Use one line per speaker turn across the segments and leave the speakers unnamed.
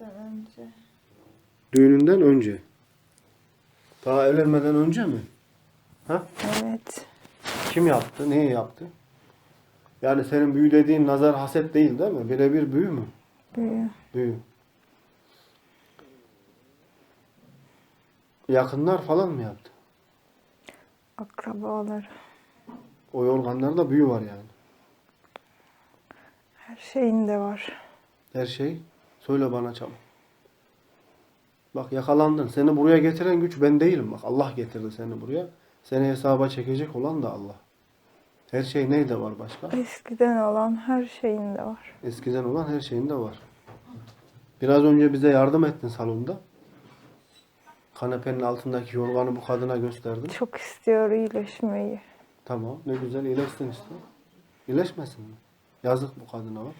Düğününden önce.
Düğününden önce. Daha evlenmeden önce mi? Ha?
Evet.
Kim yaptı? Neyi yaptı? Yani senin büyü dediğin nazar haset değil değil mi? Birebir büyü mü?
Büyü.
Büyü. Yakınlar falan mı yaptı?
Akrabalar.
O yorganlarda büyü var yani.
Her şeyinde var.
Her şey. Söyle bana çabuk. Bak yakalandın. Seni buraya getiren güç ben değilim. Bak Allah getirdi seni buraya. Seni hesaba çekecek olan da Allah. Her şey neyde var başka?
Eskiden olan her şeyinde var.
Eskiden olan her şeyinde var. Biraz önce bize yardım ettin salonda. Kanepenin altındaki yorganı bu kadına gösterdin.
Çok istiyor iyileşmeyi.
Tamam ne güzel iyileşsin işte. İyileşmesin mi? Yazık bu kadına bak.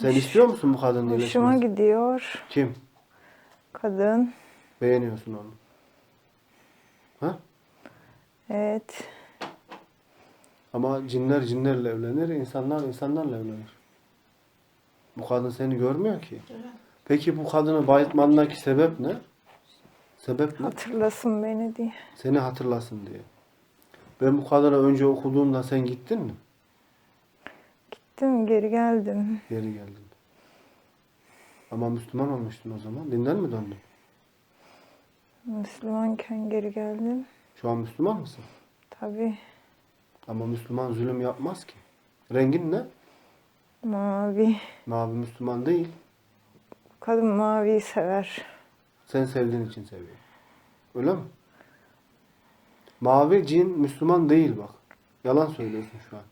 Sen istiyor musun bu kadının
Hoşuma
iyileşmesini?
gidiyor.
Kim?
Kadın.
Beğeniyorsun onu. Ha?
Evet.
Ama cinler cinlerle evlenir, insanlar insanlarla evlenir. Bu kadın seni görmüyor ki. Peki bu kadını bayıltmandaki sebep ne? Sebep ne?
Hatırlasın beni diye.
Seni hatırlasın diye. Ben bu kadına önce okuduğumda sen gittin mi?
Gittim geri geldim.
Geri geldin. Ama Müslüman olmuştun o zaman. Dinden mi döndün?
Müslümanken geri geldim.
Şu an Müslüman mısın?
Tabii
Ama Müslüman zulüm yapmaz ki. Rengin ne?
mavi.
Mavi Müslüman değil.
Kadın maviyi sever.
Sen sevdiğin için seviyor. Öyle mi? Mavi cin Müslüman değil bak. Yalan söylüyorsun şu an.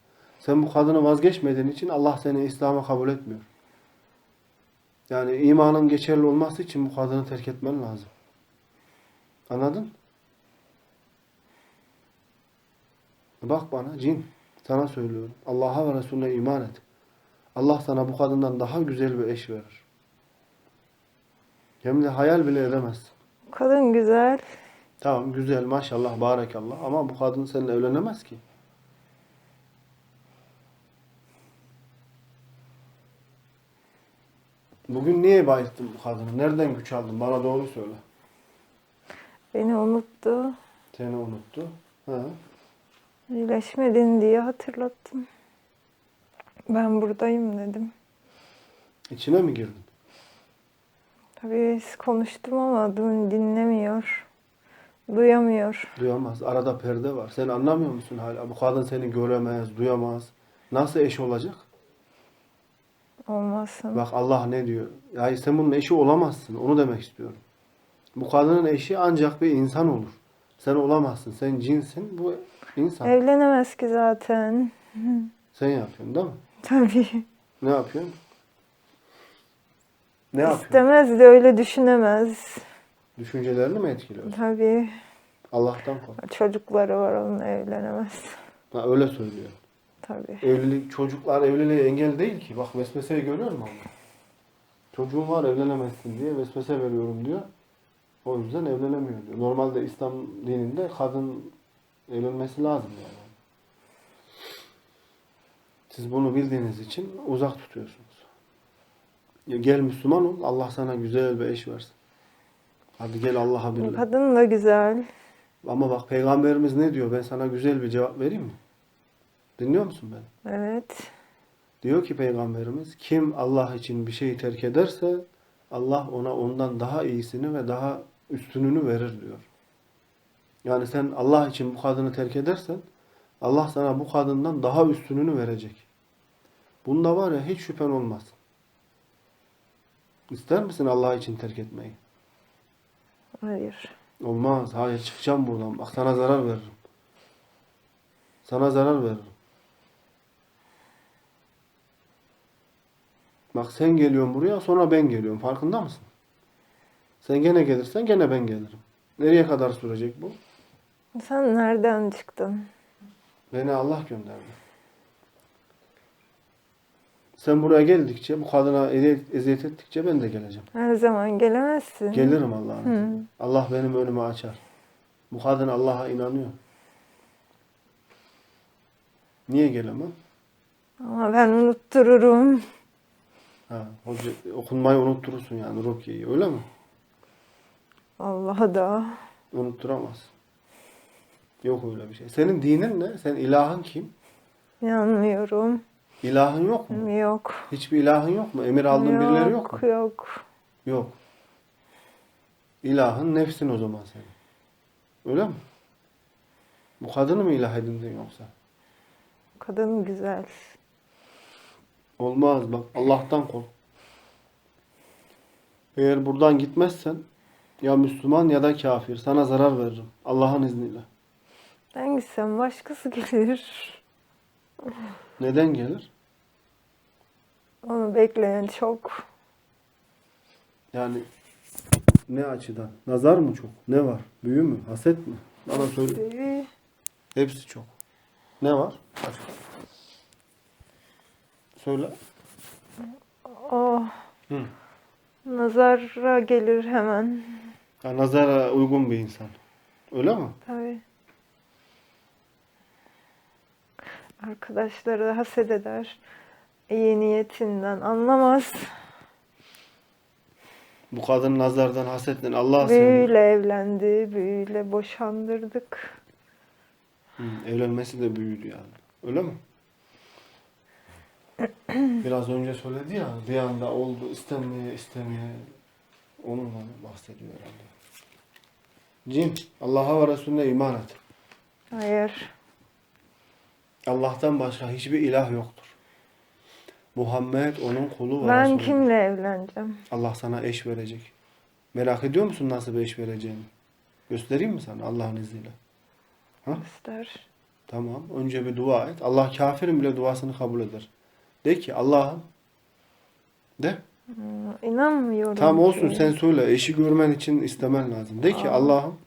Sen bu kadını vazgeçmediğin için Allah seni İslam'a kabul etmiyor. Yani imanın geçerli olması için bu kadını terk etmen lazım. Anladın? Bak bana cin. Sana söylüyorum. Allah'a ve Resulüne iman et. Allah sana bu kadından daha güzel bir eş verir. Hem de hayal bile edemezsin.
Kadın güzel.
Tamam güzel maşallah barekallah ama bu kadın seninle evlenemez ki. Bugün niye bayılttın bu kadını? Nereden güç aldın? Bana doğru söyle.
Beni unuttu.
Seni unuttu. Ha.
İyileşmedin diye hatırlattım. Ben buradayım dedim.
İçine mi girdin?
Tabii konuştum ama dinlemiyor. Duyamıyor.
Duyamaz. Arada perde var. Sen anlamıyor musun hala? Bu kadın seni göremez, duyamaz. Nasıl eş olacak?
Olmasın.
Bak Allah ne diyor? Ya sen bunun eşi olamazsın. Onu demek istiyorum. Bu kadının eşi ancak bir insan olur. Sen olamazsın. Sen cinsin. Bu insan.
Evlenemez ki zaten.
Sen yapıyorsun değil mi?
Tabii.
Ne yapıyorsun? Ne yapıyorsun?
İstemez de öyle düşünemez.
Düşüncelerini mi etkiliyorsun?
Tabii.
Allah'tan kork.
Çocukları var onun evlenemez.
Ha, öyle söylüyor.
Tabii.
Evlilik, çocuklar evliliğe engel değil ki. Bak vesveseyi görüyor musun Allah? Çocuğun var evlenemezsin diye vesvese veriyorum diyor. O yüzden evlenemiyor diyor. Normalde İslam dininde kadın evlenmesi lazım yani. Siz bunu bildiğiniz için uzak tutuyorsunuz. Ya gel Müslüman ol. Allah sana güzel bir eş versin. Hadi gel Allah'a birle.
Kadın da güzel.
Ama bak peygamberimiz ne diyor? Ben sana güzel bir cevap vereyim mi? Dinliyor musun beni?
Evet.
Diyor ki peygamberimiz kim Allah için bir şeyi terk ederse Allah ona ondan daha iyisini ve daha üstününü verir diyor. Yani sen Allah için bu kadını terk edersen Allah sana bu kadından daha üstününü verecek. Bunda var ya hiç şüphen olmaz. İster misin Allah için terk etmeyi?
Hayır.
Olmaz. Hayır çıkacağım buradan. Bak sana zarar veririm. Sana zarar veririm. Bak sen geliyorsun buraya sonra ben geliyorum. Farkında mısın? Sen gene gelirsen gene ben gelirim. Nereye kadar sürecek bu?
Sen nereden çıktın?
Beni Allah gönderdi. Sen buraya geldikçe, bu kadına eziyet, ettikçe ben de geleceğim.
Her zaman gelemezsin.
Gelirim Allah'ın izniyle. Allah benim önümü açar. Bu kadın Allah'a inanıyor. Niye gelemem?
Ama ben unuttururum.
Ha, hoca, okunmayı unutturursun yani Rukiye'yi öyle mi?
Allah'a da.
Unutturamaz. Yok öyle bir şey. Senin dinin ne? Sen ilahın kim?
İnanmıyorum.
İlahın yok mu?
Yok.
Hiçbir ilahın yok mu? Emir aldığın birileri yok mu?
Yok.
Yok. İlahın nefsin o zaman senin. Öyle mi? Bu kadını mı ilah edindin yoksa?
Kadın güzel.
Olmaz bak Allah'tan kork. Eğer buradan gitmezsen ya Müslüman ya da kafir sana zarar veririm. Allah'ın izniyle.
Ben gitsem başkası gelir.
Neden gelir?
Onu bekleyen çok.
Yani ne açıdan? Nazar mı çok? Ne var? Büyü mü? Haset mi? Bana söyle. Hepsi çok. Ne var? Başka. Söyle.
O
Hı.
nazara gelir hemen.
Ya nazara uygun bir insan. Öyle mi?
Tabii. Arkadaşları haset eder. İyi niyetinden anlamaz.
Bu kadın nazardan, hasetten Allah'a sığınır.
Büyüyle evlendi, büyüyle boşandırdık.
Hı, evlenmesi de büyüdü yani. Öyle mi? Biraz önce söyledi ya bir anda oldu istemeye istemeye onunla bahsediyor herhalde. Cin Allah'a ve Resulüne iman et.
Hayır.
Allah'tan başka hiçbir ilah yoktur. Muhammed onun kulu ve
Ben
Resulüdür.
kimle evleneceğim?
Allah sana eş verecek. Merak ediyor musun nasıl bir eş vereceğini? Göstereyim mi sana Allah'ın izniyle? Ha?
İster.
Tamam. Önce bir dua et. Allah kafirin bile duasını kabul eder. De ki Allah'ım de.
İnanmıyorum
Tamam olsun sen söyle. Eşi görmen için istemen lazım. De ki. Allah'ım.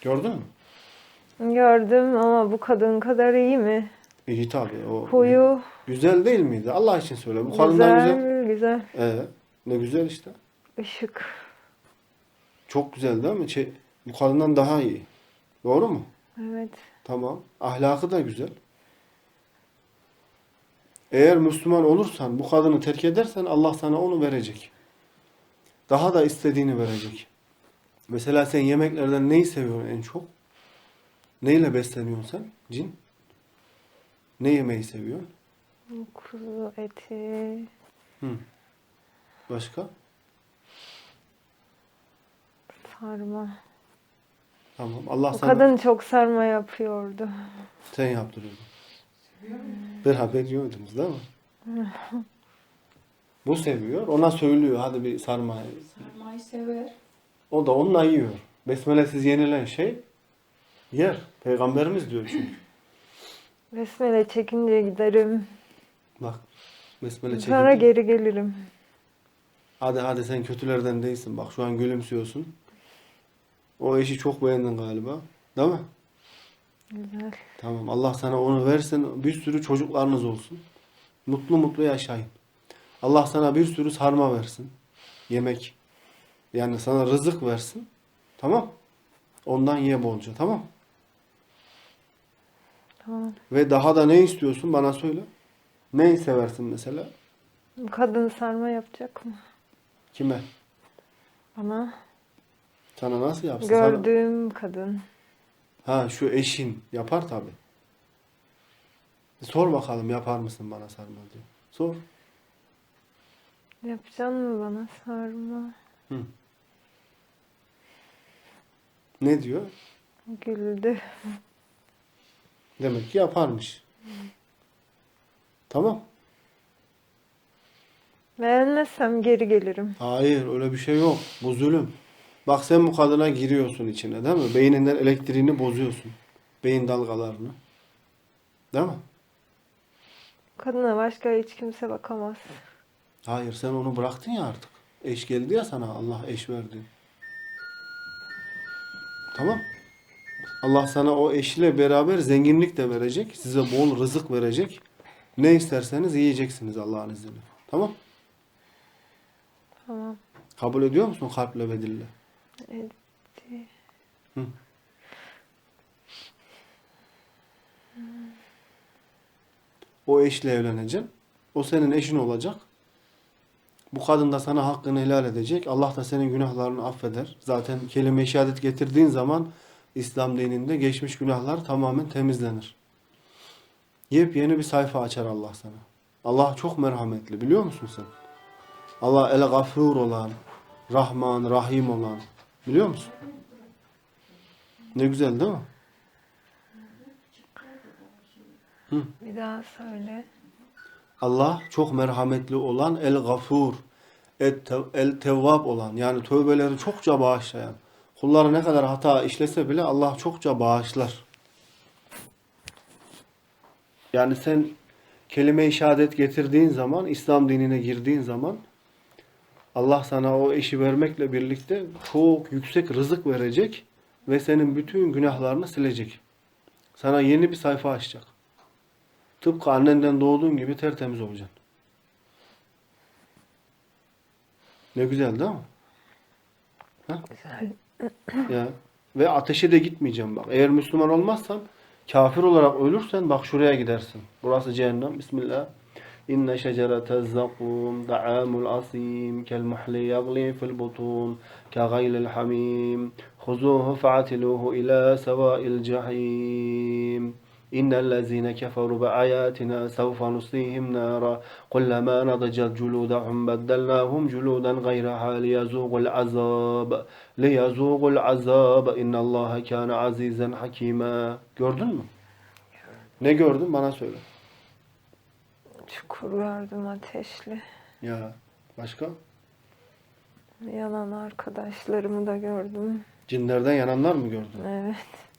Gördün mü?
Gördüm ama bu kadın kadar iyi mi?
İyi tabii. O
Huyu
güzel değil miydi? Allah için söyle. Bu kadından
güzel,
güzel.
güzel.
Ee, ne güzel işte.
Işık.
Çok güzel değil mi? Şey, bu kadından daha iyi. Doğru mu?
Evet.
Tamam. Ahlakı da güzel. Eğer Müslüman olursan, bu kadını terk edersen Allah sana onu verecek. Daha da istediğini verecek. Mesela sen yemeklerden neyi seviyorsun en çok? Neyle besleniyorsun sen? Cin? Ne yemeyi seviyorsun?
Kuzu eti.
Hı. Başka?
Sarma.
Tamam. Allah
O
sana
kadın çok sarma yapıyordu.
sen yaptırıyordun. Beraber yiyordunuz değil mi? Bu seviyor. Ona söylüyor. Hadi bir sarma.
Sarmayı sever.
O da onunla yiyor. Besmelesiz yenilen şey yer. Peygamberimiz diyor çünkü.
Besmele çekince giderim.
Bak. Besmele
Sonra
çekince.
geri gelirim.
Hadi hadi sen kötülerden değilsin. Bak şu an gülümsüyorsun. O eşi çok beğendin galiba. Değil mi?
Güzel.
Tamam. Allah sana onu versin. Bir sürü çocuklarınız olsun. Mutlu mutlu yaşayın. Allah sana bir sürü sarma versin. Yemek. Yani sana rızık versin. Tamam. Ondan ye bolca. Tamam.
Tamam.
Ve daha da ne istiyorsun bana söyle. Neyi seversin mesela?
Kadın sarma yapacak mı?
Kime?
Bana.
Sana nasıl yapsın? Sana-
Gördüğüm kadın.
Ha şu eşin yapar tabi. Sor bakalım yapar mısın bana sarma diyor. Sor.
Yapacaksın mı bana sarma?
Hı. Ne diyor?
Güldü.
Demek ki yaparmış. Tamam.
Beğenmezsem geri gelirim.
Hayır öyle bir şey yok. Bu zulüm. Bak sen bu kadına giriyorsun içine değil mi? Beyninden elektriğini bozuyorsun. Beyin dalgalarını. Değil mi?
Kadına başka hiç kimse bakamaz.
Hayır sen onu bıraktın ya artık. Eş geldi ya sana Allah eş verdi. Tamam. Allah sana o eşle beraber zenginlik de verecek. Size bol rızık verecek. Ne isterseniz yiyeceksiniz Allah'ın izniyle. Tamam.
Tamam.
Kabul ediyor musun kalple ve dille?
Etti.
Hı. O eşle evleneceksin. O senin eşin olacak. Bu kadın da sana hakkını helal edecek. Allah da senin günahlarını affeder. Zaten kelime-i şehadet getirdiğin zaman İslam dininde geçmiş günahlar tamamen temizlenir. Yepyeni bir sayfa açar Allah sana. Allah çok merhametli biliyor musun sen? Allah el gafur olan, Rahman, Rahim olan. Biliyor musun? Ne güzel değil mi?
Bir daha söyle.
Allah çok merhametli olan el gafur, el tevvab olan yani tövbeleri çokça bağışlayan. Kulları ne kadar hata işlese bile Allah çokça bağışlar. Yani sen kelime-i şehadet getirdiğin zaman, İslam dinine girdiğin zaman Allah sana o eşi vermekle birlikte çok yüksek rızık verecek ve senin bütün günahlarını silecek. Sana yeni bir sayfa açacak. Tıpkı annenden doğduğun gibi tertemiz olacaksın. Ne güzel değil mi?
Güzel.
Ya. Ve ateşe de gitmeyeceğim bak. Eğer Müslüman olmazsan, kafir olarak ölürsen bak şuraya gidersin. Burası cehennem. Bismillah. İnne şecerete zakum da'amul asim kel muhli yagli fil butun ke gaylil hamim khuzuhu fa'atiluhu ila sevâil cahim إن الذين كفروا بآياتنا سوف نصليهم نارا كلما نضجت جلودهم بدلناهم جلودا غيرها ليذوقوا العذاب ليذوقوا العذاب إن الله كان عزيزا حكيما Gördün mü? Ne gördün? Bana söyle.
Çukur gördüm ateşli.
Ya başka?
Yanan arkadaşlarımı da gördüm.
Cinlerden yananlar mı gördün?
Evet.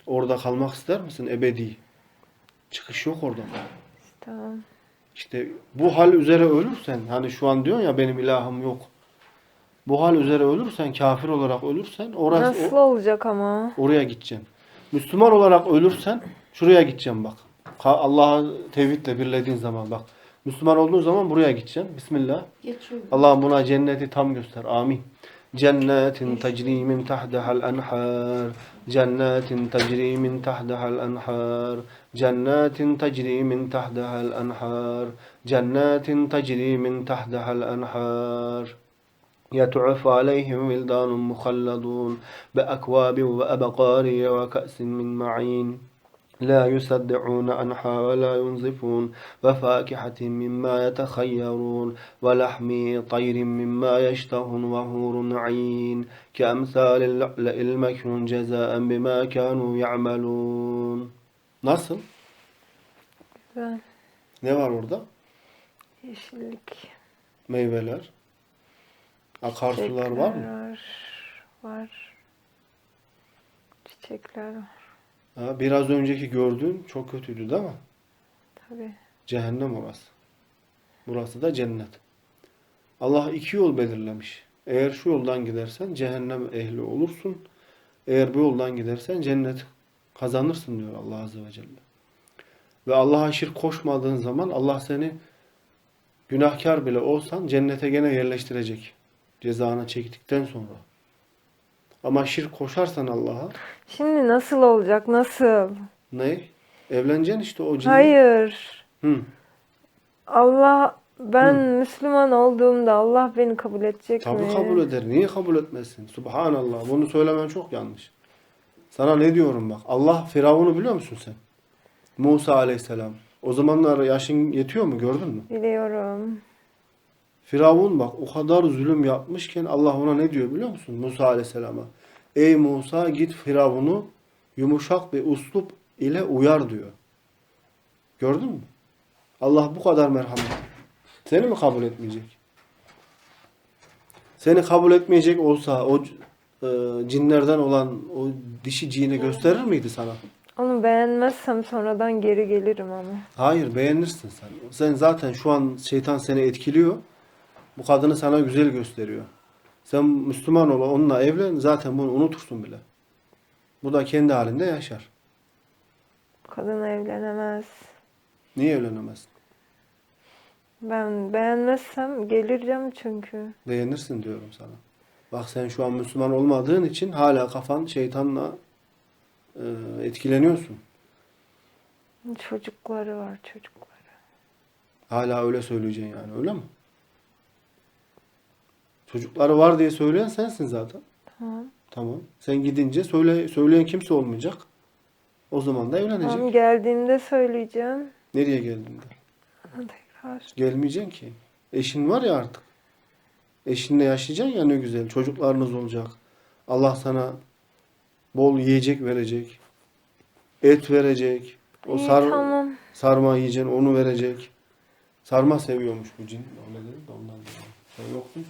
Orada kalmak ister misin? Ebedi. Çıkış yok oradan.
Tamam.
İşte bu hal üzere ölürsen, hani şu an diyorsun ya benim ilahım yok. Bu hal üzere ölürsen, kafir olarak ölürsen orası
Nasıl olacak ama?
oraya gideceksin. Müslüman olarak ölürsen şuraya gideceksin bak. Ka- Allah'ı tevhidle birlediğin zaman bak. Müslüman olduğun zaman buraya gideceksin. Bismillah.
Geçiyor.
Allah'ım buna cenneti tam göster. Amin. Cennetin tecri min tahtiha'l enhar. Cennetin tecri min tahtiha'l enhar. Cennetin tecri min tahtiha'l enhar. Cennetin tecri min tahtiha'l enhar. يطوف عليهم ولدان مخلدون بأكواب وأبقاري وكأس من معين لا يصدعون عنها ولا ينزفون وفاكهة مما يتخيرون ولحم طير مما يشتهون وهور عين كأمثال اللؤلؤ المكنون جزاء بما كانوا يعملون Nasıl?
Güzel.
Ne var orada?
Yeşillik.
Meyveler. Akarsular var mı?
Çiçekler Var. Var. Çiçekler var.
Ha, biraz önceki gördüğün çok kötüydü değil mi?
Tabii.
Cehennem orası. Burası da cennet. Allah iki yol belirlemiş. Eğer şu yoldan gidersen cehennem ehli olursun. Eğer bu yoldan gidersen cennet kazanırsın diyor Allah Azze ve Celle. Ve Allah'a şirk koşmadığın zaman Allah seni günahkar bile olsan cennete gene yerleştirecek. Cezanı çektikten sonra. Ama şirk koşarsan Allah'a
Şimdi nasıl olacak? Nasıl?
ne? Evleneceksin işte o cinle.
Hayır.
Hı.
Allah ben Müslüman olduğumda Allah beni kabul edecek
Tabii
mi?
kabul eder. Niye kabul etmesin? Subhanallah. Bunu söylemen çok yanlış. Sana ne diyorum bak. Allah Firavun'u biliyor musun sen? Musa aleyhisselam. O zamanlar yaşın yetiyor mu gördün mü?
Biliyorum.
Firavun bak o kadar zulüm yapmışken Allah ona ne diyor biliyor musun? Musa aleyhisselama. Ey Musa git Firavun'u yumuşak bir uslup ile uyar diyor. Gördün mü? Allah bu kadar merhametli. Seni mi kabul etmeyecek? Seni kabul etmeyecek olsa o e, cinlerden olan o dişi cini gösterir miydi sana?
Onu beğenmezsem sonradan geri gelirim ama.
Hayır beğenirsin sen. Sen zaten şu an şeytan seni etkiliyor. Bu kadını sana güzel gösteriyor. Sen Müslüman ol onunla evlen zaten bunu unutursun bile. Bu da kendi halinde yaşar.
Kadın evlenemez.
Niye evlenemezsin?
Ben beğenmezsem geleceğim çünkü.
Beğenirsin diyorum sana. Bak sen şu an Müslüman olmadığın için hala kafan şeytanla e, etkileniyorsun.
Çocukları var çocukları.
Hala öyle söyleyeceksin yani öyle mi? Çocukları var diye söyleyen sensin zaten.
Tamam.
Tamam. Sen gidince söyle, söyleyen kimse olmayacak. O zaman da evlenecek.
Tamam geldiğimde söyleyeceğim.
Nereye geldiğinde?
Tekrar.
Gelmeyeceksin ki. Eşin var ya artık. Eşinle yaşayacaksın ya ne güzel. Çocuklarınız olacak. Allah sana bol yiyecek verecek. Et verecek. O
İyi,
sar,
tamam.
sarma yiyeceksin onu verecek. Sarma seviyormuş bu cin. Öyle dedi de ondan. Sen yoktun.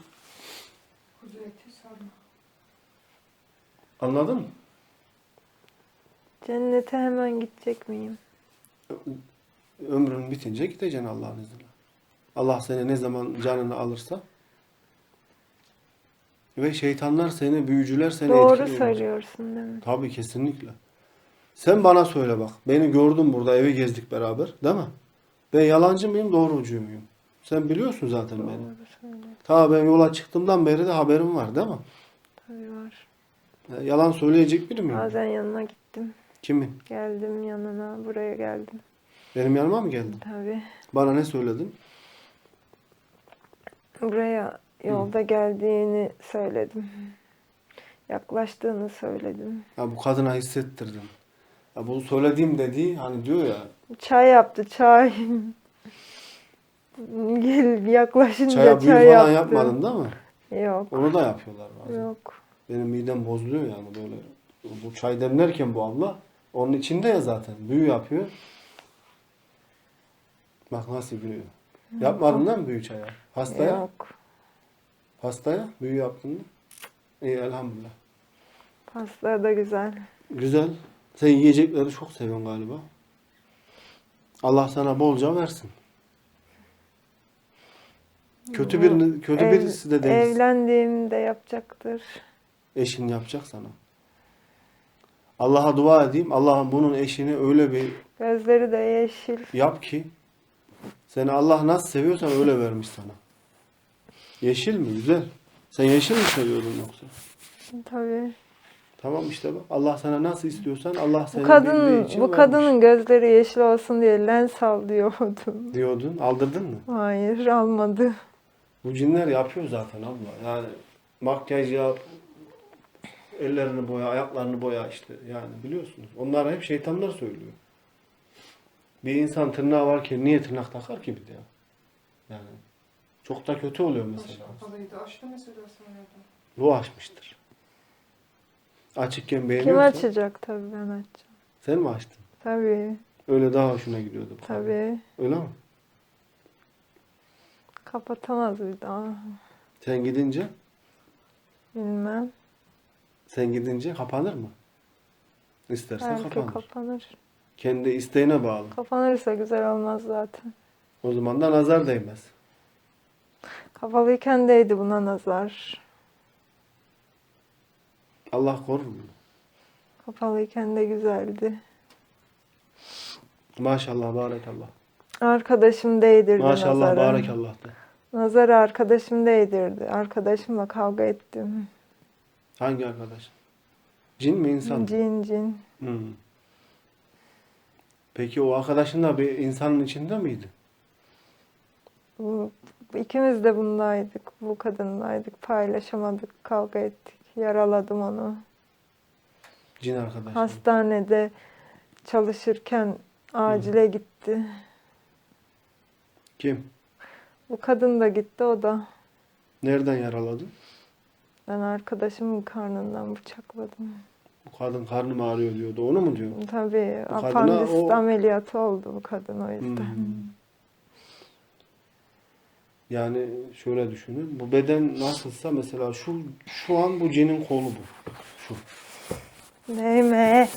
Kudreti sarma.
Anladın mı?
Cennete hemen gidecek miyim?
Ömrün bitince gideceksin Allah'ın izniyle. Allah seni ne zaman canını alırsa ve şeytanlar seni, büyücüler seni
Doğru
etkiliyor.
söylüyorsun değil mi?
Tabii kesinlikle. Sen bana söyle bak. Beni gördün burada evi gezdik beraber değil mi? Ben yalancı mıyım doğrucu muyum? Sen biliyorsun zaten beni.
Doğru söylüyorsun.
Ta ben yola çıktığımdan beri de haberim var değil mi?
Tabii var.
Ya, Yalan söyleyecek biri miyim?
Bazen yanına gittim.
Kimin?
Geldim yanına. Buraya geldim.
Benim yanıma mı geldin?
Tabii.
Bana ne söyledin?
Buraya yolda geldiğini söyledim. Yaklaştığını söyledim.
Ya bu kadına hissettirdim. Ya bu söylediğim dediği hani diyor ya
Çay yaptı çay. Gel yaklaşınca çay
büyü falan
yaptı.
yapmadın değil mi?
Yok.
Onu da yapıyorlar bazen.
Yok.
Benim midem bozuluyor yani böyle. Bu çay demlerken bu abla onun içinde ya zaten. Büyü yapıyor. Bak nasıl gülüyor. Yapmadın değil mi büyü çaya? Hastaya?
Yok.
Hastaya büyü yaptın mı? İyi elhamdülillah.
Pasta da güzel.
Güzel. Sen yiyecekleri çok seviyorsun galiba. Allah sana bolca versin. Kötü birini, kötü
Ev-
birisi de değilsin.
Evlendiğimde yapacaktır.
Eşin yapacak sana. Allah'a dua edeyim. Allah'ım bunun eşini öyle bir
Gözleri de yeşil.
yap ki seni Allah nasıl seviyorsan öyle vermiş sana. Yeşil mi? Güzel. Sen yeşil mi seviyordun yoksa?
Tabii.
Tamam işte bak. Allah sana nasıl istiyorsan Allah seni
Bu
bildiği
kadın
için
bu
vermiş.
kadının gözleri yeşil olsun diye lens al diyordum.
diyordun. Aldırdın mı?
Hayır almadı.
Bu cinler yapıyor zaten abla. Yani makyaj yap, ellerini boya, ayaklarını boya işte. Yani biliyorsunuz. Onlar hep şeytanlar söylüyor. Bir insan tırnağı varken niye tırnak takar ki bir de ya? Yani çok da kötü oluyor mesela.
Kapalıydı. Açtı mesela söyledi.
Bu açmıştır. Açıkken
Kim açacak tabii ben açacağım.
sen mi açtın?
Tabii.
Öyle daha hoşuna gidiyordu. bu kadın.
Tabii.
Öyle mi?
Kapatamaz bir daha.
Sen gidince,
Bilmem.
sen gidince kapanır mı? İstersen
Belki
kapanır.
kapanır.
Kendi isteğine bağlı.
Kapanırsa güzel olmaz zaten.
O zaman da nazar değmez.
Kapalıyken değdi buna nazar.
Allah korur mu?
Kapalıyken de güzeldi.
Maşallah, barekallah.
Arkadaşım değdirdi
Maşallah,
nazarı.
barekallah de.
Nazarı arkadaşım değdirdi. Arkadaşımla kavga ettim.
Hangi arkadaş? Cin mi insan? mı?
Cin cin.
Hmm. Peki o arkadaşın da bir insanın içinde miydi?
Bu, ikimiz de bundaydık. Bu kadındaydık. Paylaşamadık. Kavga ettik. Yaraladım onu.
Cin arkadaş. mı?
Hastanede çalışırken acile gitti.
Kim?
Bu kadın da gitti o da.
Nereden yaraladın?
Ben arkadaşımın karnından bıçakladım.
Bu kadın karnım ağrıyor diyordu. Onu mu diyor?
Tabii
Bu
apandist
o-
ameliyatı oldu bu kadın o yüzden.
Hmm. Yani şöyle düşünün. Bu beden nasılsa mesela şu şu an bu cinin kolu bu. Şu.
Değme.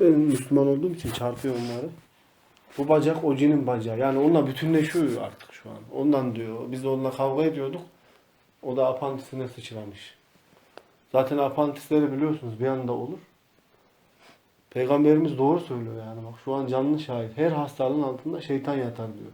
Ben Müslüman olduğum için çarpıyor onları. Bu bacak o cinin bacağı. Yani onunla bütünleşiyor artık şu an. Ondan diyor. Biz de onunla kavga ediyorduk. O da apantisine sıçramış. Zaten apantisleri biliyorsunuz bir anda olur. Peygamberimiz doğru söylüyor yani. Bak şu an canlı şahit. Her hastalığın altında şeytan yatar diyor.